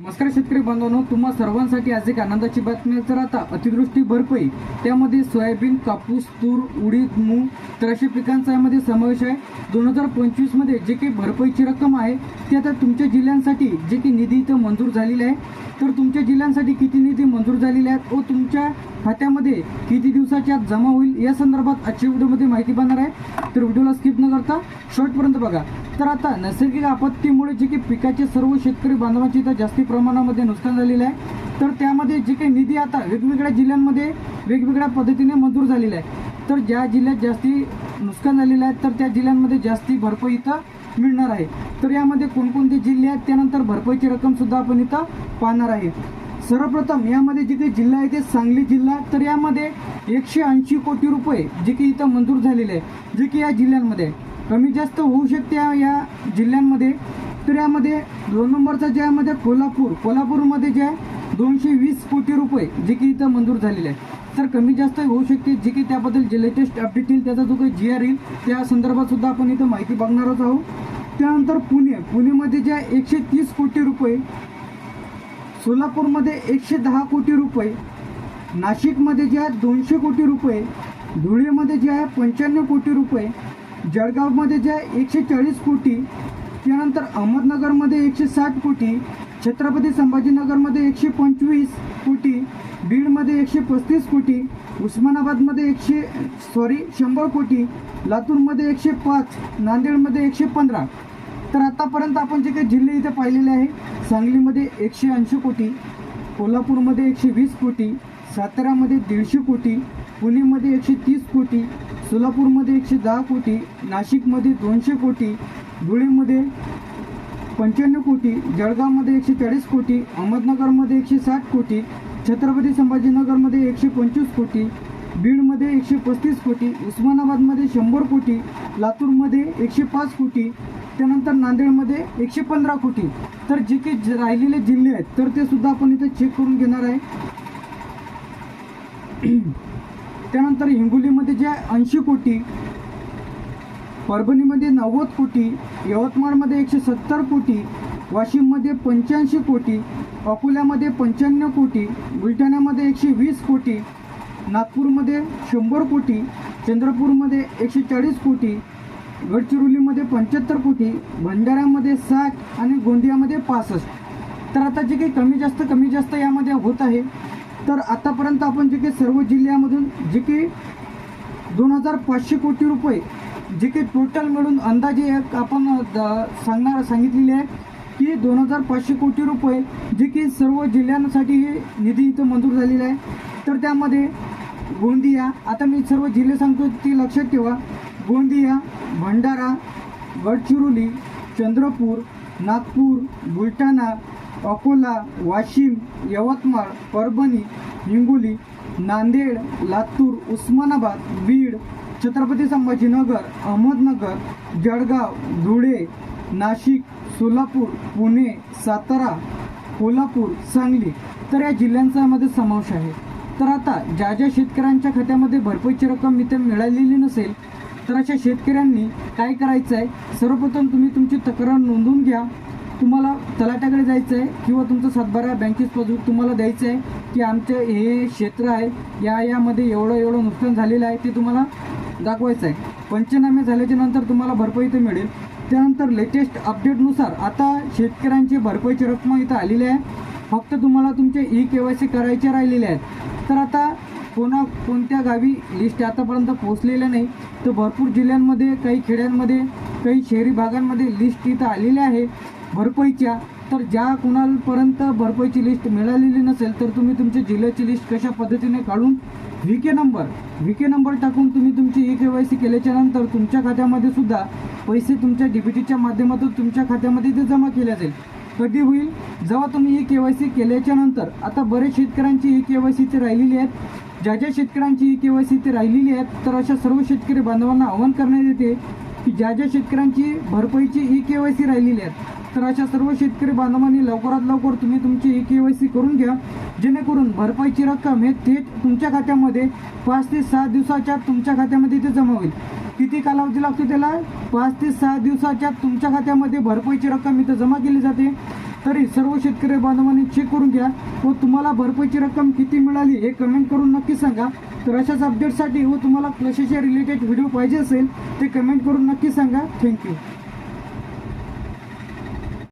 नमस्कार शेतकरी बांधवांनो तुम्हा सर्वांसाठी आज एक आनंदाची बातमी तर आता अतिवृष्टी भरपाई त्यामध्ये सोयाबीन कापूस तूर उडीद मूग तर अशा पिकांचा यामध्ये समावेश आहे. दोन हजार पंचवीसमध्ये जे काही भरपाईची रक्कम आहे ती आता तुमच्या जिल्ह्यांसाठी जे काही निधी इथं मंजूर झालेली आहे. तर तुमच्या जिल्ह्यांसाठी किती निधी मंजूर झालेले आहेत व तुमच्या खात्यामध्ये किती दिवसाच्या आत जमा होईल या संदर्भात आजच्या व्हिडिओमध्ये माहिती पाहणार आहे. तर व्हिडिओला स्किप न करता शॉर्टपर्यंत बघा. तर आता नैसर्गिक आपत्तीमुळे जे काही पिकाचे सर्व शेतकरी बांधवांची इथं जास्ती प्रमाणामध्ये नुकसान झालेलं आहे. तर त्यामध्ये जे काही निधी आता वेगवेगळ्या जिल्ह्यांमध्ये वेगवेगळ्या पद्धतीने मंजूर झालेला आहे तर ज्या जिल्ह्यात जास्ती नुकसान झालेलं आहे तर त्या जिल्ह्यांमध्ये जास्ती भरपाई इथं मिळणार आहे. तर यामध्ये कोणकोणते जिल्हे आहेत त्यानंतर भरपाईची रक्कम सुद्धा आपण इथं पाहणार आहे. सर्वप्रथम यामध्ये जे काही जिल्हा आहे ते सांगली जिल्हा तर यामध्ये एकशे ऐंशी कोटी रुपये जे की इथं मंजूर झालेले आहे जे की या जिल्ह्यांमध्ये आहे. कमी जास्त होऊ शकते या- जिल्ह्यांमध्ये. तर यामध्ये दोन नंबरचा ज्यामध्ये कोल्हापूर. कोल्हापूरमध्ये जे आहे दोनशे वीस कोटी रुपये जे की इथं मंजूर झालेले आहे तर कमी जास्त होऊ शकते जे की त्याबद्दल जे लेटेस्ट अपडेट येईल त्याचा जो काही जी आर येईल त्या संदर्भात सुद्धा आपण इथं माहिती बघणारच आहोत. त्यानंतर पुणे. पुणेमध्ये जे आहे एकशे तीस कोटी रुपये. सोलापूरमध्ये एकशे दहा कोटी रुपये. नाशिकमध्ये जे आहे दोनशे कोटी रुपये. धुळेमध्ये जे आहे पंच्याण्णव कोटी रुपये. जळगावमध्ये जे आहे एकशे चाळीस कोटी त्यानंतर अहमदनगरमध्ये एकशे साठ कोटी छत्रपती संभाजीनगरमध्ये एकशे पंचवीस कोटी बीडमध्ये एकशे पस्तीस कोटी उस्मानाबादमध्ये एकशे सॉरी शंभर कोटी लातूरमध्ये एकशे पाच नांदेडमध्ये एकशे पंधरा तर आतापर्यंत आपण जे काही जिल्हे इथे पाहिलेले आहे सांगलीमध्ये एकशे ऐंशी कोटी कोल्हापूरमध्ये एकशे वीस कोटी साताऱ्यामध्ये दीडशे कोटी पुणेमध्ये एकशे तीस कोटी सोलापूरमध्ये एकशे दहा कोटी नाशिकमध्ये दोनशे कोटी धुळेमध्ये पंच्याण्णव कोटी जळगावमध्ये एकशे चाळीस कोटी अहमदनगरमध्ये एकशे साठ कोटी छत्रपती संभाजीनगरमध्ये एकशे पंचवीस कोटी बीडमध्ये एकशे पस्तीस कोटी उस्मानाबादमध्ये शंभर कोटी लातूरमध्ये एकशे पाच कोटी त्यानंतर नांदेडमध्ये एकशे पंधरा कोटी. तर जे काही ज- राहिलेले जिल्हे आहेत तर ते सुद्धा आपण इथे चेक करून घेणार आहे. त्यानंतर हिंगोलीमध्ये जे ऐंशी कोटी परभणीमध्ये नव्वद कोटी यवतमाळमध्ये एकशे सत्तर कोटी वाशिममध्ये पंच्याऐंशी कोटी अकोल्यामध्ये पंच्याण्णव कोटी बुलढाण्यामध्ये एकशे वीस कोटी नागपूरमध्ये शंभर कोटी चंद्रपूरमध्ये एकशे चाळीस कोटी गडचिरोलीमध्ये पंच्याहत्तर कोटी भंडाऱ्यामध्ये साठ आणि गोंदियामध्ये पासष्ट. तर आता जे काही कमी जास्त कमी जास्त यामध्ये होत आहे तर आतापर्यंत आपण जे काही सर्व जिल्ह्यामधून जे काही दोन हजार पाचशे कोटी रुपये जे काही टोटल मिळून अंदाजे एक आपण सांगणार सांगितलेले आहे की दोन हजार पाचशे कोटी रुपये जे की सर्व जिल्ह्यांसाठी हे निधी इथं मंजूर झालेला आहे. तर त्यामध्ये गोंदिया आता मी सर्व जिल्हे सांगतो ते लक्षात ठेवा. गोंदिया भंडारा गडचिरोली चंद्रपूर नागपूर बुलढाणा अकोला वाशिम यवतमाळ परभणी हिंगोली नांदेड लातूर उस्मानाबाद बीड छत्रपती संभाजीनगर अहमदनगर जळगाव धुळे नाशिक सोलापूर पुणे सातारा कोल्हापूर सांगली. तर या जिल्ह्यांचा यामध्ये समावेश आहे. तर आता ज्या ज्या शेतकऱ्यांच्या खात्यामध्ये भरपाईची रक्कम इथे मिळालेली नसेल तर अशा शेतकऱ्यांनी काय करायचं आहे सर्वप्रथम तुम्ही तुमची तक्रार नोंदवून घ्या. तुम्हाला तलाट्याकडे जायचं आहे किंवा तुमचं सातबारा बँकेस पासबुक तुम्हाला द्यायचं आहे की आमचं हे क्षेत्र आहे या यामध्ये एवढं एवढं नुकसान झालेलं आहे ते तुम्हाला दाखवायचं आहे पंचनामे झाल्याच्यानंतर तुम्हाला भरपाई इथं मिळेल. त्यानंतर लेटेस्ट अपडेटनुसार आता शेतकऱ्यांची भरपाईची रक्कम इथं आलेली आहे. फक्त तुम्हाला तुमचे ई के वाय सी करायचे राहिलेले आहेत. तर आता कोणा कोणत्या गावी लिस्ट आतापर्यंत पोहोचलेल्या नाही तर भरपूर जिल्ह्यांमध्ये काही खेड्यांमध्ये काही शहरी भागांमध्ये लिस्ट इथं आलेली आहे. भरपाईच्या तर ज्या कुणापर्यंत भरपाईची लिस्ट मिळालेली नसेल तर तुम्ही तुमच्या जिल्ह्याची लिस्ट कशा पद्धतीने काढून V K number V K number टाकून तुम्ही तुमची ई के वाय सी केल्याच्यानंतर तुमच्या खात्यामध्ये सुद्धा पैसे तुमच्या डीबीटीच्या माध्यमातून तुमच्या खात्यामध्ये ते जमा केले जाईल कधी होईल? जेव्हा तुम्ही ई के वाय सी केल्याच्यानंतर आता बरेच शेतकऱ्यांची ई के वाय सी ते राहिलेली आहेत. ज्या ज्या शेतकऱ्यांची ई के वाय सी ते राहिलेली आहेत तर अशा सर्व शेतकरी बांधवांना आवाहन करण्यात येते की ज्या ज्या शेतकऱ्यांची भरपाईची ई के वाय सी राहिलेली आहेत तर अशा सर्व शेतकरी बांधवांनी लवकरात लवकर तुम्ही तुमची ई के वाय सी करून घ्या. जेणेकरून भरपाईची रक्कम हे थेट तुमच्या खात्यामध्ये पाच ते सहा दिवसाच्या तुमच्या खात्यामध्ये ते जमा होईल. किती कालावधी लागतो त्याला? पाच ते सहा दिवसाच्या तुमच्या खात्यामध्ये भरपाईची रक्कम इथं जमा केली जाते. तरी सर्व शेतकरी बांधवांनी चेक करून घ्या. व तुम्हाला भरपाईची रक्कम किती मिळाली हे कमेंट करून नक्की सांगा. तर अशाच अपडेटसाठी व तुम्हाला कशाच्या रिलेटेड व्हिडिओ पाहिजे असेल ते कमेंट करून नक्की सांगा. थँक्यू